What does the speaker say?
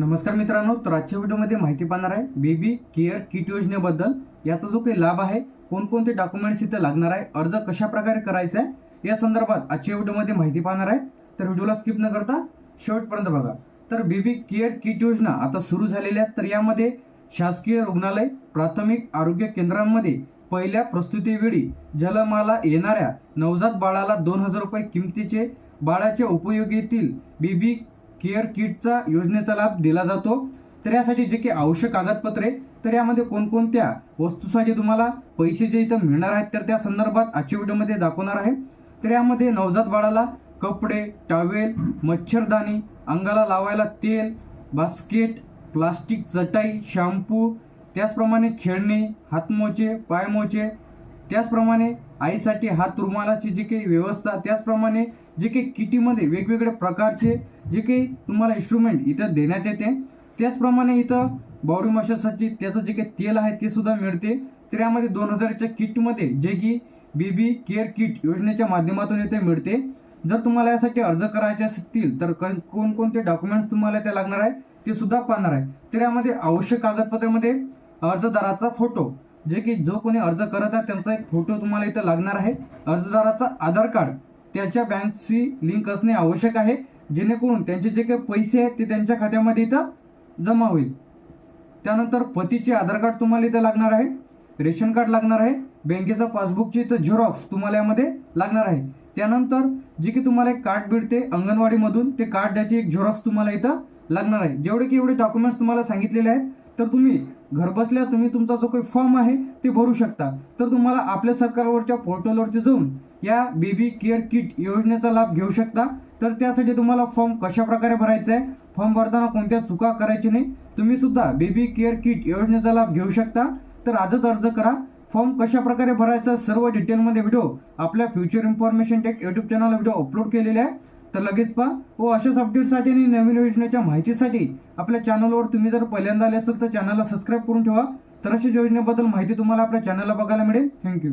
नमस्कार मित्रांनो तर आजच्या व्हिडिओमध्ये माहिती पाहणार आहे बेबी केअर किट योजनेबद्दल. याचा जो काही लाभ आहे कोणकोणते डॉक्युमेंट्स इथे लागणार आहे अर्ज कशा प्रकारे करायचा आहे या संदर्भात आजच्या व्हिडिओमध्ये माहिती पाहणार आहे. तर व्हिडिओला स्किप न करता शेवटपर्यंत बघा. तर बेबी केअर किट योजना आता सुरू झालेल्या आहेत तर यामध्ये शासकीय रुग्णालय प्राथमिक आरोग्य केंद्रांमध्ये पहिल्या प्रस्तुतीवेळी जलमाला येणाऱ्या नवजात बाळाला दोन हजार रुपये किमतीचे बाळाच्या उपयोगीतील बेबी केअर किटचा योजनेचा लाभ दिला जातो. तर यासाठी जे काही आवश्यक कागदपत्रे तर यामध्ये कोणकोणत्या वस्तूसाठी तुम्हाला पैसे जे इथं मिळणार आहेत तर त्या संदर्भात आजच्या व्हिडिओमध्ये दाखवणार आहे. तर यामध्ये नवजात बाळाला कपडे टॉवेल मच्छरदाणी अंगाला लावायला तेल बास्केट प्लास्टिक चटाई शॅम्पू त्याचप्रमाणे खेळणे हातमोचे पायमोचे त्याचप्रमाणे आईसाठी हात रुमालाची जी काही व्यवस्था त्याचप्रमाणे जे काही किटीमध्ये वेगवेगळ्या प्रकारचे जे काही तुम्हाला इन्स्ट्रुमेंट इथं देण्यात येते. त्याचप्रमाणे इथं बॉडी मशाजसाठी त्याचं जे काही तेल आहे ते सुद्धा मिळते. तर यामध्ये दोन हजारच्या किटमध्ये जे की बेबी केअर किट योजनेच्या माध्यमातून इथे मिळते. जर तुम्हाला यासाठी अर्ज करायचे असतील तर क- कोणकोणते डॉक्युमेंट्स तुम्हाला त्या लागणार आहे ते सुद्धा पाहणार आहे. तर यामध्ये आवश्यक कागदपत्रामध्ये अर्जदाराचा फोटो जे की जो कोणी अर्ज करत आहे त्यांचा एक फोटो तुम्हाला इथं लागणार आहे. अर्जदाराचा आधार कार्ड त्याच्या बँकशी लिंक असणे आवश्यक आहे. जेणेकरून त्यांचे जे काही पैसे आहेत ते त्यांच्या खात्यामध्ये इथं जमा होईल. त्यानंतर पतीचे आधार कार्ड तुम्हाला इथं लागणार आहे. रेशन कार्ड लागणार आहे. बँकेचा पासबुकची इथं झेरॉक्स तुम्हाला यामध्ये लागणार आहे. त्यानंतर जे की तुम्हाला एक कार्ड भेटते अंगणवाडीमधून ते कार्ड द्यायची एक झेरॉक्स तुम्हाला इथं लागणार आहे. जेवढे की एवढे डॉक्युमेंट्स तुम्हाला सांगितलेले आहेत तर तुम्ही घरबसल्या तुम्ही तुमचा जो काही फॉर्म आहे ते भरू शकता. तर तुम्हाला आपल्या सरकारवरच्या पोर्टलवरती जाऊन या बेबी केअर किट योजनेचा लाभ घेऊ शकता. तर त्यासाठी तुम्हाला फॉर्म कशाप्रकारे भरायचा आहे? फॉर्म भरताना कोणत्या चुका करायची नाही. तुम्ही सुद्धा बेबी केअर किट योजनेचा लाभ घेऊ शकता. तर आजच अर्ज करा. फॉर्म कशा प्रकारे भरायचा सर्व डिटेलमध्ये व्हिडिओ आपल्या future information tech YouTube channel video upload केलेले आहे. तर लगेच पहा. व अशाच अपडेटसाठी आणि नवीन योजनेच्या माहितीसाठी आपल्या चॅनलवर तुम्ही जर पहिल्यांदा आले असेल तर चॅनलला सबस्क्राईब करून ठेवा. तर अशा योजनेबद्दल माहिती तुम्हाला आपल्या चॅनलला बघायला मिळेल. थँक्यू